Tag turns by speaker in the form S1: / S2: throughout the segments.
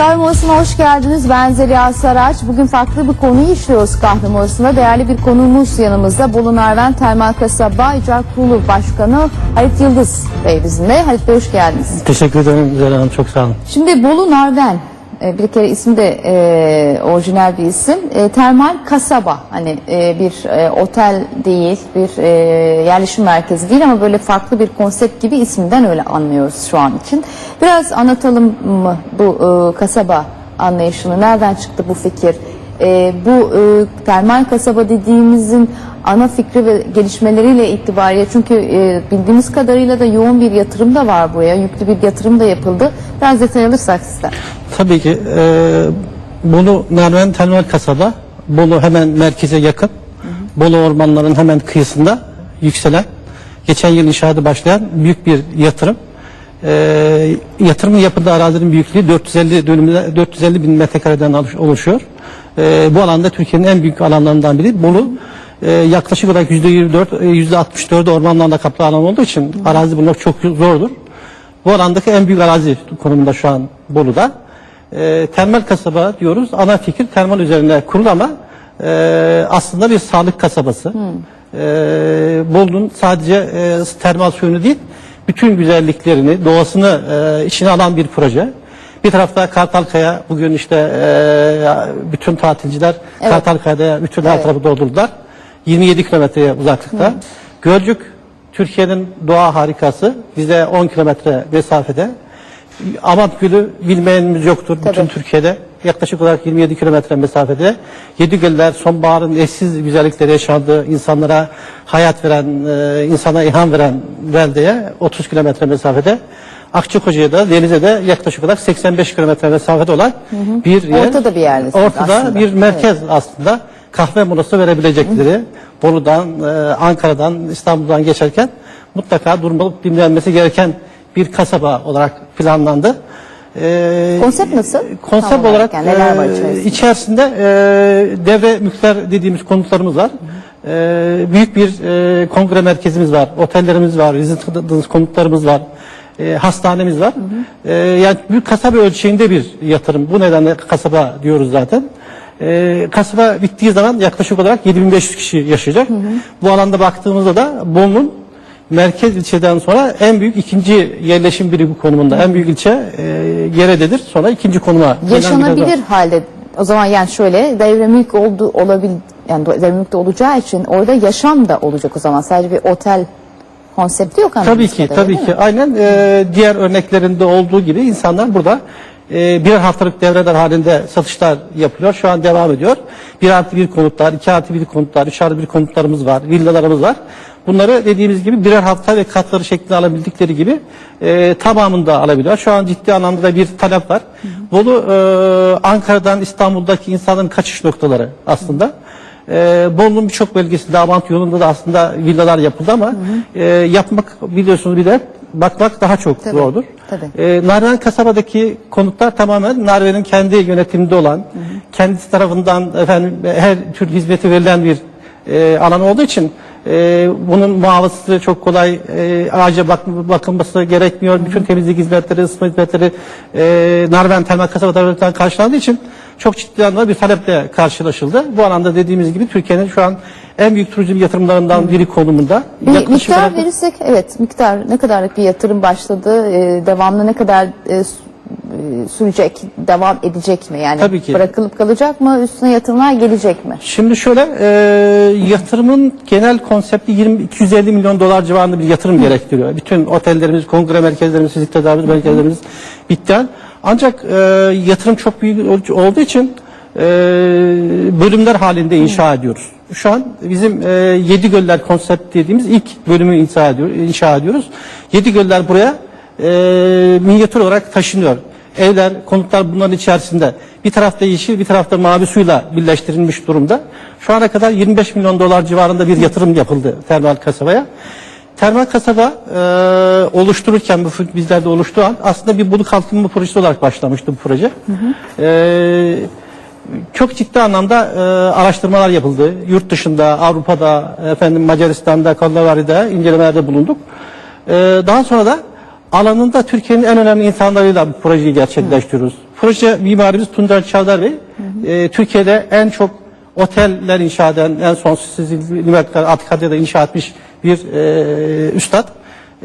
S1: Kahramolası'na hoş geldiniz. Ben Zeliha Saraç. Bugün farklı bir konuyu işliyoruz Kahramolası'nda. Değerli bir konuğumuz yanımızda. Bolu Narven Termal Kasaba İcra Kurulu Başkanı Halit Yıldız Bey bizimle. Halit Bey hoş geldiniz.
S2: Teşekkür ederim Zeliha Hanım çok sağ olun.
S1: Şimdi Bolu Narven e, bir kere ismi de e, orijinal bir isim. E, termal kasaba hani e, bir e, otel değil, bir e, yerleşim merkezi değil ama böyle farklı bir konsept gibi isminden öyle anlıyoruz şu an için. Biraz anlatalım mı bu e, kasaba anlayışını? Nereden çıktı bu fikir? E, bu e, termal kasaba dediğimizin ana fikri ve gelişmeleriyle itibariyle çünkü e, bildiğimiz kadarıyla da yoğun bir yatırım da var buraya. Yüklü bir yatırım da yapıldı. Biraz detay alırsak sizden.
S2: Tabii ki e, Bolu Narven Termal Kasaba, Bolu hemen merkeze yakın, Bolu ormanların hemen kıyısında yükselen, geçen yıl inşaatı başlayan büyük bir yatırım. E, yatırımın yapıldığı arazinin büyüklüğü 450 dönümde 450 bin metrekareden oluş- oluşuyor. E, bu alanda Türkiye'nin en büyük alanlarından biri. Bolu e, yaklaşık olarak %24, e, %64'ü ormanlarla kaplı alan olduğu için arazi bulmak çok zordur. Bu alandaki en büyük arazi konumunda şu an Bolu'da. E, termal kasaba diyoruz. Ana fikir termal üzerine kurulu ama e, aslında bir sağlık kasabası. E, Bolu'nun sadece e, termal suyunu değil, bütün güzelliklerini, doğasını e, içine alan bir proje. Bir tarafta Kartalkaya, bugün işte e, bütün tatilciler
S1: Evet.
S2: Kartalkaya'da bütün her
S1: Evet.
S2: tarafı doldurdular. 27 kilometreye uzaklıkta. Gölcük Türkiye'nin doğa harikası. Bize 10 kilometre mesafede. Amat Gölü bilmeyenimiz yoktur bütün
S1: Tabii.
S2: Türkiye'de. Yaklaşık olarak 27 kilometre mesafede. Yedigöller sonbaharın eşsiz güzellikleri yaşandığı, insanlara hayat veren, e, insana ilham veren beldeye 30 kilometre mesafede. Akçakoca'ya da denize de yaklaşık olarak 85 kilometre mesafede olan bir yer.
S1: Ortada bir yerdesiniz
S2: Ortada
S1: aslında.
S2: bir merkez aslında kahve molası verebilecekleri Bolu'dan, e, Ankara'dan, İstanbul'dan geçerken mutlaka durmalıp dinlenmesi gereken bir kasaba olarak planlandı. E,
S1: Konsept nasıl?
S2: Konsept
S1: Tam olarak
S2: olarak
S1: yani neler var
S2: e,
S1: içerisinde?
S2: içerisinde e, devre mülkler dediğimiz konutlarımız var. E, büyük bir e, kongre merkezimiz var, otellerimiz var, rezidans konutlarımız var, e, hastanemiz var. E, yani büyük kasaba ölçeğinde bir yatırım. Bu nedenle kasaba diyoruz zaten. E, kasaba bittiği zaman yaklaşık olarak 7500 kişi yaşayacak. Bu alanda baktığımızda da Bolu'nun merkez ilçeden sonra en büyük ikinci yerleşim birimi konumunda. En büyük ilçe e, Yerededir. Sonra ikinci konuma.
S1: Yaşanabilir halde o zaman yani şöyle devre mülk oldu olabil yani devre mülk de olacağı için orada yaşam da olacak o zaman sadece bir otel konsepti yok
S2: Tabii ki,
S1: kadarıyla,
S2: tabii ki.
S1: mi?
S2: Aynen e, diğer örneklerinde olduğu gibi insanlar burada e, birer haftalık devreler halinde satışlar yapılıyor. Şu an devam ediyor. Bir artı bir konutlar, iki artı bir konutlar, üç artı bir konutlarımız var, villalarımız var. Bunları dediğimiz gibi birer hafta ve katları şeklinde alabildikleri gibi e, tamamında alabiliyor. Şu an ciddi anlamda da bir talep var. Bolu e, Ankara'dan İstanbul'daki insanların kaçış noktaları aslında. Ee, Bolu'nun birçok bölgesinde Abant yolunda da aslında villalar yapıldı ama e, yapmak biliyorsunuz bir de bakmak daha çok
S1: Tabii,
S2: zordur.
S1: tabii.
S2: Ee, Narven kasabadaki konutlar tamamen Narven'in kendi yönetiminde olan, kendisi tarafından efendim her tür hizmeti verilen bir e, alan olduğu için e, bunun muhafazası çok kolay, e, ağaca bak, bakılması gerekmiyor. Bütün temizlik hizmetleri, ısıtma hizmetleri e, Narven Termal Kasaba tarafından karşılandığı için çok ciddi anlamda bir taleple karşılaşıldı. Bu alanda dediğimiz gibi Türkiye'nin şu an en büyük turizm yatırımlarından biri konumunda.
S1: Bir miktar
S2: olarak-
S1: verirsek evet miktar ne kadarlık bir yatırım başladı e, devamlı ne kadar e, e, sürecek devam edecek mi yani
S2: Tabii ki.
S1: bırakılıp kalacak mı üstüne yatırımlar gelecek mi?
S2: Şimdi şöyle e, yatırımın genel konsepti 20 250 milyon dolar civarında bir yatırım gerektiriyor. Bütün otellerimiz, kongre merkezlerimiz, fizik tedavi merkezlerimiz bitti. Ancak e, yatırım çok büyük ol- olduğu için e, bölümler halinde inşa ediyoruz. Şu an bizim e, Yedi Göller konsept dediğimiz ilk bölümü inşa, ediyor, inşa ediyoruz. Yedi Göller buraya e, minyatür olarak taşınıyor. Evler, konutlar bunların içerisinde. Bir tarafta yeşil, bir tarafta mavi suyla birleştirilmiş durumda. Şu ana kadar 25 milyon dolar civarında bir yatırım yapıldı termal kasabaya. Termal kasaba e, oluştururken, bu bizlerde oluştuğu an aslında bir buluk kalkınma projesi olarak başlamıştı bu proje. E, çok ciddi anlamda e, araştırmalar yapıldı. Yurt dışında, Avrupa'da, efendim Macaristan'da, Kallavari'de incelemelerde bulunduk. E, daha sonra da alanında Türkiye'nin en önemli insanlarıyla bu projeyi gerçekleştiriyoruz. proje mimarimiz Tuncer Çavdar Bey. E, Türkiye'de en çok oteller inşa eden, en son siz Limaklar Atikadya'da inşa etmiş bir e, üstad.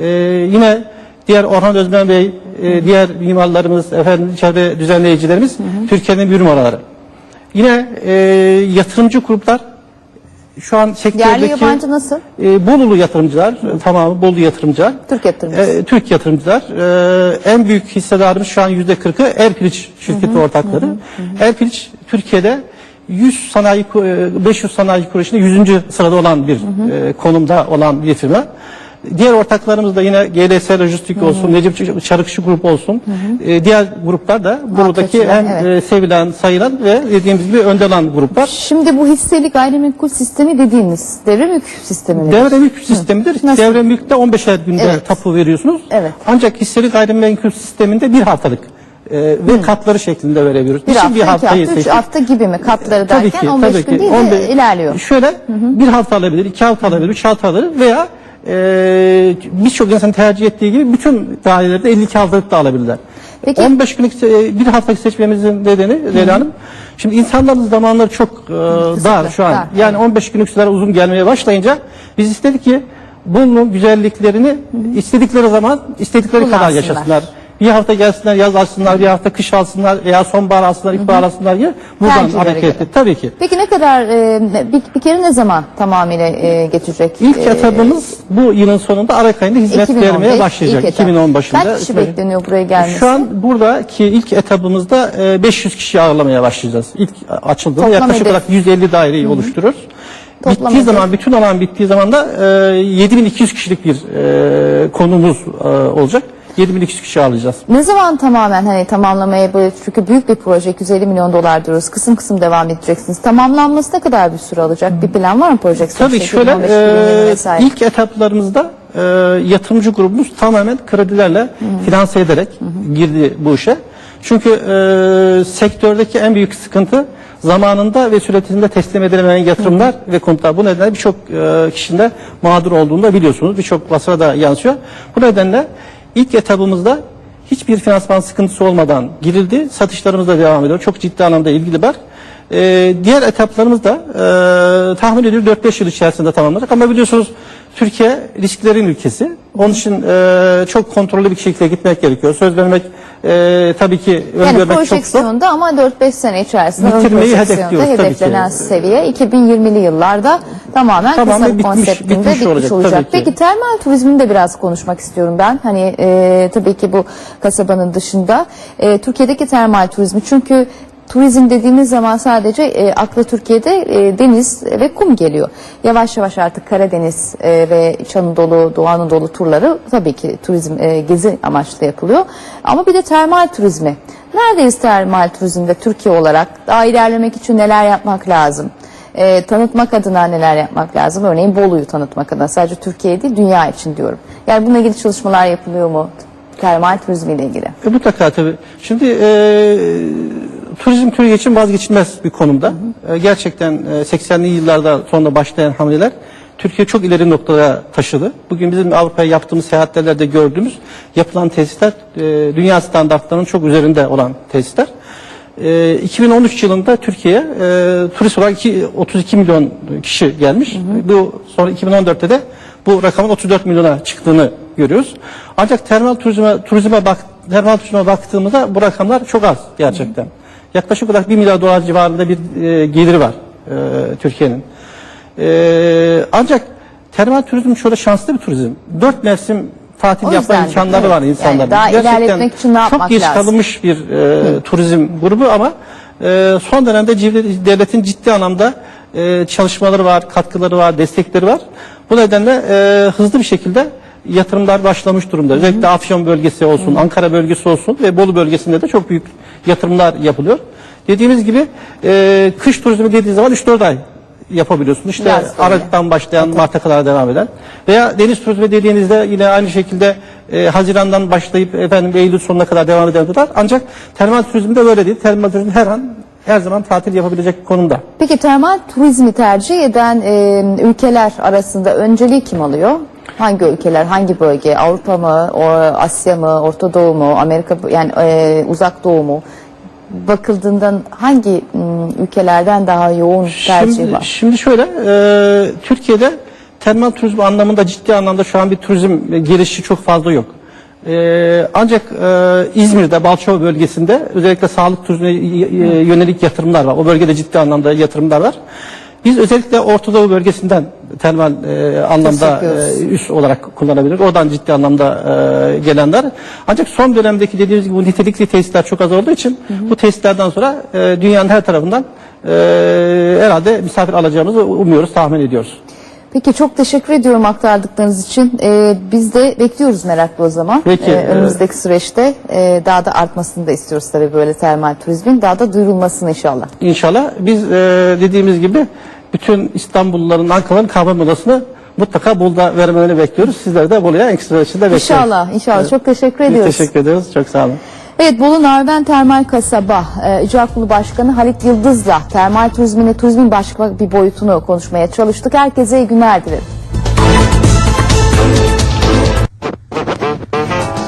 S2: E, yine diğer Orhan Özmen Bey, e, diğer mimarlarımız, efendim çevre düzenleyicilerimiz Türkiye'nin bir numaraları. Yine e, yatırımcı gruplar şu an sektördeki
S1: Yerli yabancı nasıl?
S2: e, Bolulu yatırımcılar, e, tamamı Bolu yatırımcılar.
S1: Türk yatırımcısı.
S2: E, Türk yatırımcılar. E, en büyük hissedarımız şu an yüzde kırkı Erpiliç şirketi ortakları. Erpiliç Türkiye'de 100 sanayi ku- e, 500 sanayi kuruluşunda 100. sırada olan bir e, konumda olan bir firma. Diğer ortaklarımız da yine GLS Lojistik olsun, Necip Çarıkçı Grup olsun. E, diğer gruplar da buradaki en
S1: evet.
S2: e, sevilen, sayılan ve dediğimiz gibi önde olan gruplar.
S1: Şimdi bu hisseli gayrimenkul sistemi dediğiniz devre mülk sistemi mi?
S2: Devre mülk sistemidir.
S1: Nasıl?
S2: Devre mülkte 15'er günde
S1: Evet.
S2: tapu veriyorsunuz.
S1: Evet.
S2: Ancak hisseli gayrimenkul sisteminde bir haftalık e, ve katları şeklinde verebiliyoruz.
S1: Bir
S2: Niçin
S1: hafta, iki hafta, üç
S2: seçtik?
S1: hafta gibi mi? Katları
S2: Tabii
S1: derken
S2: ki,
S1: 15
S2: tabii
S1: gün
S2: ki.
S1: değil de
S2: 15
S1: ilerliyor.
S2: Şöyle bir hafta alabilir, iki hafta alabilir, üç hafta alabilir veya e, birçok insan tercih ettiği gibi bütün dairelerde 52 haftalık da alabilirler.
S1: Peki-
S2: 15 günlük e, bir haftalık seçmemizin nedeni Leyla Hanım. Şimdi insanların zamanları çok e, dar şu an.
S1: dar,
S2: yani 15 günlük süreler uzun gelmeye başlayınca biz istedik ki bunun güzelliklerini istedikleri zaman istedikleri kadar
S1: Kullansınlar.
S2: yaşasınlar. Bir hafta gelsinler yaz alsınlar, bir hafta kış alsınlar veya sonbahar alsınlar, ilkbahar alsınlar diye buradan
S1: Tercihlere
S2: hareket
S1: göre.
S2: ettik. Tabii ki.
S1: Peki ne kadar e, bir, bir kere ne zaman tamamıyla e, geçecek?
S2: İlk
S1: E,
S2: etabımız bu yılın sonunda Aralık ayında hizmet
S1: 2015
S2: vermeye başlayacak.
S1: ilk etap.
S2: 2010 başında.
S1: Kaç kişi bekleniyor buraya gelmesi?
S2: Şu an buradaki ilk etabımızda e, 500 kişi ağırlamaya başlayacağız. İlk açıldığında
S1: Toplam
S2: yaklaşık
S1: hedef.
S2: olarak 150 daireyi oluştururuz.
S1: Toplam
S2: bittiği
S1: hedef.
S2: zaman, bütün alan bittiği zaman da e, 7200 kişilik bir e, konumuz e, olacak. 7200 kişi ağırlayacağız.
S1: Ne zaman tamamen hani tamamlamaya böyle çünkü büyük bir proje 250 milyon dolar diyoruz. Kısım kısım devam edeceksiniz. Tamamlanması ne kadar bir süre alacak? Bir plan var mı proje?
S2: Tabii şöyle
S1: 2015, 2020
S2: e, ilk etaplarımızda e, yatırımcı grubumuz tamamen kredilerle finanse ederek girdi bu işe. Çünkü e, sektördeki en büyük sıkıntı zamanında ve süresinde teslim edilemeyen yatırımlar ve konutlar. Bu nedenle birçok e, kişinin de mağdur olduğunu da biliyorsunuz. Birçok basına da yansıyor. Bu nedenle ilk etabımızda hiçbir finansman sıkıntısı olmadan girildi. Satışlarımız da devam ediyor. Çok ciddi anlamda ilgili var. Ee, diğer etaplarımız da e, tahmin ediyorum 4-5 yıl içerisinde tamamlanacak. Ama biliyorsunuz Türkiye risklerin ülkesi. Onun için e, çok kontrollü bir şekilde gitmek gerekiyor. Söz vermek e, tabii ki
S1: yani
S2: öngörmek çok zor.
S1: ama 4-5 sene içerisinde
S2: Bitirmeyi hedefliyoruz tabii ki.
S1: hedeflenen seviye 2020'li yıllarda tamamen
S2: Tamamen
S1: kasaba
S2: bitmiş-
S1: konseptinde
S2: bitmiş
S1: bitmiş,
S2: olacak,
S1: olacak. Peki termal turizmini de biraz konuşmak istiyorum ben. Hani e, tabii ki bu kasabanın dışında e, Türkiye'deki termal turizmi çünkü Turizm dediğimiz zaman sadece e, akla Türkiye'de e, deniz ve kum geliyor. Yavaş yavaş artık Karadeniz e, ve İç Anadolu, Doğu Anadolu turları tabii ki turizm e, gezi amaçlı yapılıyor. Ama bir de termal turizmi. Neredeyiz termal turizmde Türkiye olarak? Daha ilerlemek için neler yapmak lazım? E, tanıtmak adına neler yapmak lazım? Örneğin Bolu'yu tanıtmak adına. Sadece Türkiye değil, dünya için diyorum. Yani bununla ilgili çalışmalar yapılıyor mu? Termal turizmiyle ilgili.
S2: E, mutlaka tabii. Şimdi e, turizm Türkiye için vazgeçilmez bir konumda. E, gerçekten e, 80'li yıllarda sonra başlayan hamleler Türkiye çok ileri noktalara taşıdı. Bugün bizim Avrupa'ya yaptığımız seyahatlerde gördüğümüz yapılan tesisler e, dünya standartlarının çok üzerinde olan tesisler. E, 2013 yılında Türkiye'ye e, turist olarak iki- 32 milyon kişi gelmiş. Bu sonra 2014'te de bu rakamın 34 milyona çıktığını görüyoruz. Ancak termal turizme turizme bak termal turizme baktığımızda bu rakamlar çok az gerçekten. Yaklaşık olarak 1 milyar dolar civarında bir e, geliri var e, Türkiye'nin. E, ancak termal turizm şöyle şanslı bir turizm. Dört mevsim tatil
S1: O
S2: yapma imkanları
S1: evet.
S2: var insanların.
S1: Yani daha
S2: Gerçekten
S1: ilerletmek için ne yapmak
S2: Çok geç
S1: lazım?
S2: kalınmış bir e, turizm grubu ama e, son dönemde devletin ciddi anlamda e, çalışmaları var, katkıları var, destekleri var. Bu nedenle e, hızlı bir şekilde yatırımlar başlamış durumda. Özellikle Afyon bölgesi olsun, Ankara bölgesi olsun ve Bolu bölgesinde de çok büyük yatırımlar yapılıyor. Dediğimiz gibi e, kış turizmi dediği zaman 3-4 ay yapabiliyorsun. İşte
S1: Yaz.
S2: Aralık'tan başlayan Mart'a kadar devam eden. Veya deniz turizmi dediğinizde yine aynı şekilde e, Haziran'dan başlayıp efendim Eylül sonuna kadar devam edenler. Ancak termal turizmde böyle değil. Termal turizm her an her zaman tatil yapabilecek konumda.
S1: Peki termal turizmi tercih eden e, ülkeler arasında önceliği kim alıyor? Hangi ülkeler, hangi bölge? Avrupa mı, o, Asya mı, Orta Doğu mu, Amerika yani e, Uzak Doğu mu? Bakıldığında hangi m, ülkelerden daha yoğun tercih
S2: Şimdi,
S1: var?
S2: şimdi şöyle, e, Türkiye'de termal turizm anlamında ciddi anlamda şu an bir turizm gelişi çok fazla yok. E, ancak e, İzmir'de, Balçova bölgesinde özellikle sağlık turizmine yönelik yatırımlar var. O bölgede ciddi anlamda yatırımlar var. Biz özellikle Orta Doğu bölgesinden termal e, anlamda e, üs olarak kullanabilir. Oradan ciddi anlamda e, gelenler. Ancak son dönemdeki dediğimiz gibi bu nitelikli tesisler çok az olduğu için bu tesislerden sonra e, dünyanın her tarafından e, herhalde misafir alacağımızı umuyoruz, tahmin ediyoruz.
S1: Peki çok teşekkür ediyorum aktardıklarınız için. Ee, biz de bekliyoruz meraklı o zaman.
S2: Peki,
S1: Ee, önümüzdeki süreçte e, daha da artmasını da istiyoruz tabii böyle termal turizmin. Daha da duyurulmasını inşallah.
S2: İnşallah biz e, dediğimiz gibi bütün İstanbulluların, Ankara'nın kahve molasını mutlaka Bolu'da vermelerini bekliyoruz. Sizler de Bolu'ya kısa sürede bekliyoruz.
S1: İnşallah, inşallah. Çok teşekkür
S2: Biz
S1: ediyoruz.
S2: teşekkür ediyoruz. Çok sağ olun.
S1: Evet Bolu Narven Termal Kasaba e, İcra Kurulu Başkanı Halit Yıldız'la termal turizmin ve turizmin başka bir boyutunu konuşmaya çalıştık. Herkese iyi günler dilerim.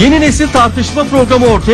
S3: Yeni nesil tartışma programı ortaya